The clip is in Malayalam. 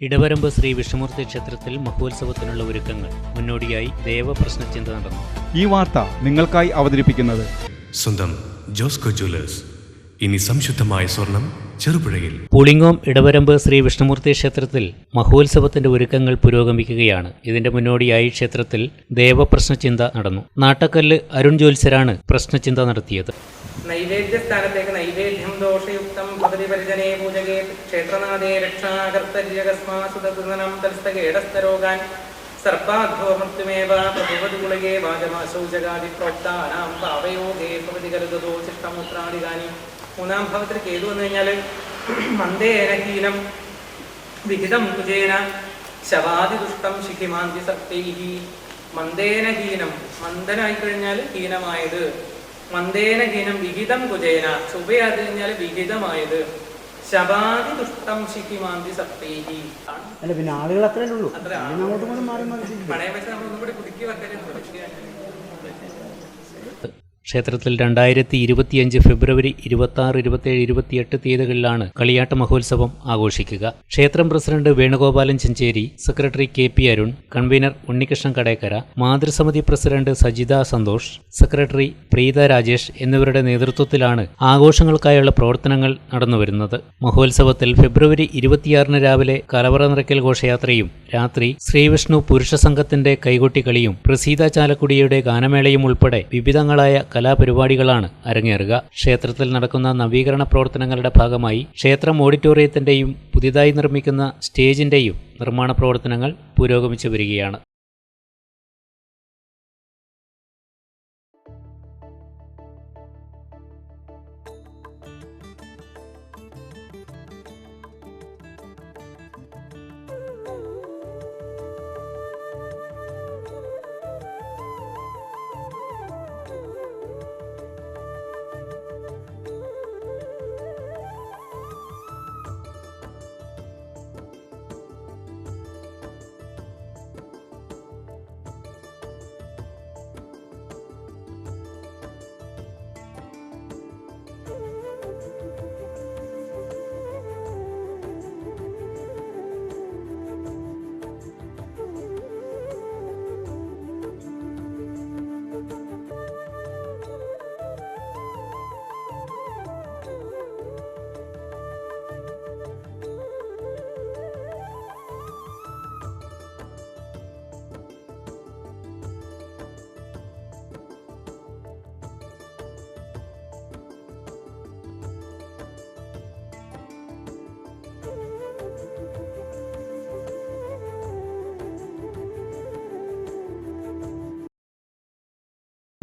ഇടവരമ്പ് ശ്രീ വിഷ്ണുമൂർത്തി ക്ഷേത്രത്തിൽ മഹോത്സവത്തിനുള്ള ഒരുക്കങ്ങൾ. മുന്നോടിയായി ദേവപ്രശ്നചിന്ത നടന്നു. ഈ വാർത്ത നിങ്ങൾക്കായി അവതരിപ്പിക്കുന്നത് സ്വന്തം ജോസ്കോ ജ്വല്ലേഴ്സ്. ഇനി സംശുദ്ധമായ സ്വർണം ചെറുപുഴയിൽ. പുളിങ്ങോം ഇടവരമ്പ് ശ്രീ വിഷ്ണുമൂർത്തി ക്ഷേത്രത്തിൽ മഹോത്സവത്തിന്റെ ഒരുക്കങ്ങൾ പുരോഗമിക്കുകയാണ്. ഇതിന്റെ മുന്നോടിയായി ക്ഷേത്രത്തിൽ ദേവപ്രശ്നചിന്ത നടന്നു. നാട്ടക്കല്ല് അരുൺ ജ്യോത്സരാണ് പ്രശ്നചിന്ത നടത്തിയത്. നൈവേദ്യസ്ഥാനത്തേക്ക് നൈവേദ്യം ദോഷയുക്തം പരിജനേ പൂജകേ ക്ഷേത്രനാഥേ രക്ഷാകർത്തര്യകസ്മാസുതനം തൽസ്ഥകേടസ്ഥരോഗാൻ സർപ്പാധ്വമൃത്യുമേവ പ്രഭുവതുകുളകേ വാചമാശൗചകാദി പ്രോക്താനാം പാവയോഗേ ഭവതി കരുതോ ചിഷ്ടമൂത്രാദികാനി മൂന്നാം ഭാവത്തിൽ കേതു വന്നു കഴിഞ്ഞാൽ മന്ദേനഹീനം വിഹിതം കുജേന ശവാതിദുഷ്ടം ശിഖിമാന്തി സക്തൈഹി. മന്ദേനഹീനം മന്ദനായി കഴിഞ്ഞാൽ ഹീനമായത്. മന്ദേനഹീനം വിഹിതം കുജേന ശുഭയാതി കഴിഞ്ഞാൽ വിഹിതമായത്. ശവാദി ദുഷ്ടം ശിഖിമാന്തി സക്തൈഹി. അല്ല പിന്നെ ആളുകൾ അത്രേ ഉള്ളൂ. അങ്ങോട്ടും മാറി മാറി. പണയം വെച്ച് നമ്മൾ ഒന്നും കൂടി പുതുക്കി വെക്കരുത്. ക്ഷേത്രത്തിൽ രണ്ടായിരത്തി ഇരുപത്തിയഞ്ച് ഫെബ്രുവരി ഇരുപത്തി ആറ് ഇരുപത്തിയേഴ് ഇരുപത്തിയെട്ട് തീയതികളിലാണ് കളിയാട്ട മഹോത്സവം ആഘോഷിക്കുക. ക്ഷേത്രം president Venugopalan Chencheri secretary K P Arun convener Unnikrishnan Kadekkara മാതൃസമിതി president Sajitha Santhosh secretary Preetha Rajesh എന്നിവരുടെ നേതൃത്വത്തിലാണ് ആഘോഷങ്ങൾക്കായുള്ള പ്രവർത്തനങ്ങൾ നടന്നുവരുന്നത്. മഹോത്സവത്തിൽ ഫെബ്രുവരി ഇരുപത്തിയാറിന് രാവിലെ കലവറ നിറയ്ക്കൽ ഘോഷയാത്രയും രാത്രി ശ്രീവിഷ്ണു പുരുഷ സംഘത്തിന്റെ കൈകൊട്ടിക്കളിയും പ്രസീത ചാലക്കുടിയുടെ ഗാനമേളയും ഉൾപ്പെടെ വിവിധങ്ങളായ കലാപരിപാടികളാണ് അരങ്ങേറുക. ക്ഷേത്രത്തിൽ നടക്കുന്ന നവീകരണ പ്രവർത്തനങ്ങളുടെ ഭാഗമായി ക്ഷേത്രം ഓഡിറ്റോറിയത്തിന്റെയും പുതിയതായി നിർമ്മിക്കുന്ന സ്റ്റേജിന്റെയും നിർമ്മാണ പ്രവർത്തനങ്ങൾ പുരോഗമിച്ചു വരികയാണ്.